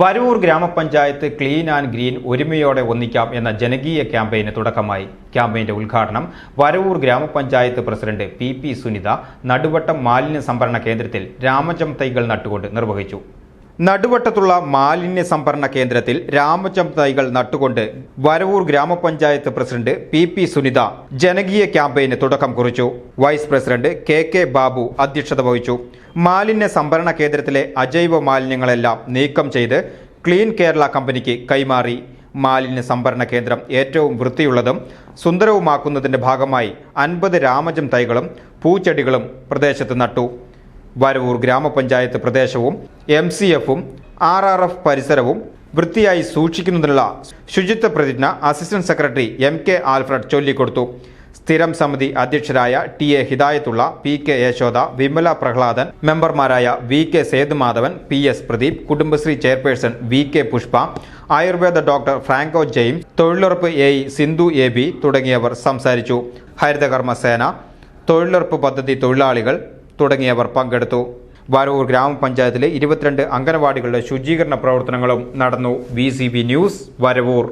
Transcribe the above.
Varavoor ഗ്രാമപഞ്ചായത്ത് clean and green ഒരുമയോടെ ഒന്നിക്കാം എന്ന ജനകീയ ക്യാമ്പയിന് തുടക്കമായി. ക്യാമ്പയിന്റെ ഉദ്ഘാടനം വരവൂർ ഗ്രാമപഞ്ചായത്ത് president P P Sunitha Naduvattam മാലിന്യ സംഭരണ കേന്ദ്രത്തിൽ രാമചം തൈകൾ നട്ടുകൊണ്ട് നിർവഹിച്ചു. നടുവട്ടത്തുള്ള മാലിന്യ സംഭരണ കേന്ദ്രത്തിൽ രാമചം തൈകൾ നട്ടുകൊണ്ട് വരവൂർ ഗ്രാമപഞ്ചായത്ത് പ്രസിഡന്റ് പി പി സുനിത ജനകീയ ക്യാമ്പയിന് തുടക്കം കുറിച്ചു. Vice president K K Babu അധ്യക്ഷത വഹിച്ചു. മാലിന്യ സംഭരണ കേന്ദ്രത്തിലെ അജൈവ മാലിന്യങ്ങളെല്ലാം നീക്കം ചെയ്ത് ക്ലീൻ കേരള കമ്പനിക്ക് കൈമാറി. മാലിന്യ സംഭരണ കേന്ദ്രം ഏറ്റവും വൃത്തിയുള്ളതും സുന്ദരവുമാക്കുന്നതിന്റെ ഭാഗമായി അൻപത് രാമജം തൈകളും പൂച്ചെടികളും പ്രദേശത്ത് നട്ടു. വരവൂർ ഗ്രാമപഞ്ചായത്ത് പ്രദേശവും എം സി എഫും ആർ ആർ എഫ് പരിസരവും വൃത്തിയായി സൂക്ഷിക്കുന്നതിനുള്ള ശുചിത്വ പ്രതിജ്ഞ assistant secretary M K Alfred ചൊല്ലിക്കൊടുത്തു. സ്ഥിരം സമിതി അധ്യക്ഷരായ T A Hidayathulla P K Yashoda Vimala Prahladan മെമ്പർമാരായ V K Sethumadhavan P S Pradeep Kudumbashree chairperson V K Pushpa Ayurveda doctor Franco ജെയിം തൊഴിലുറപ്പ് എ സിന്ധു എ ബി തുടങ്ങിയവർ സംസാരിച്ചു. ഹരിതകർമ്മ സേന തൊഴിലുറപ്പ് പദ്ധതി തൊഴിലാളികൾ തുടങ്ങിയവർ പങ്കെടുത്തു. വാരൂർ ഗ്രാമപഞ്ചായത്തിലെ ഇരുപത്തിരണ്ട് അംഗനവാടികളുടെ ശുചീകരണ പ്രവർത്തനങ്ങളും നടന്നു. V news Varavoor.